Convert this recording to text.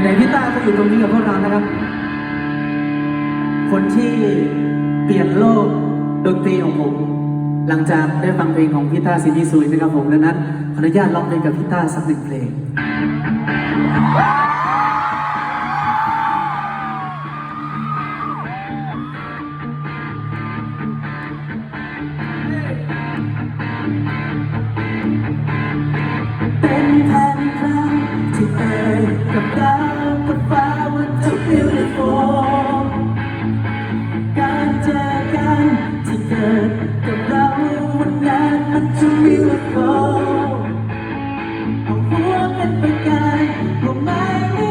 ไหนๆพี่ต้าก็อยู่ตรงนี้กับพวกเรานะครับ คนที่เปลี่ยนโลกดนตรีของผม หลังจากได้ฟังเพลงของพี่ต้าซินีซุยนะครับผมดังนั้นขออนุญาตร้องเพลงกับพี่ต้าสักหนึ่งเพลง to miracle. A woman began, no matter.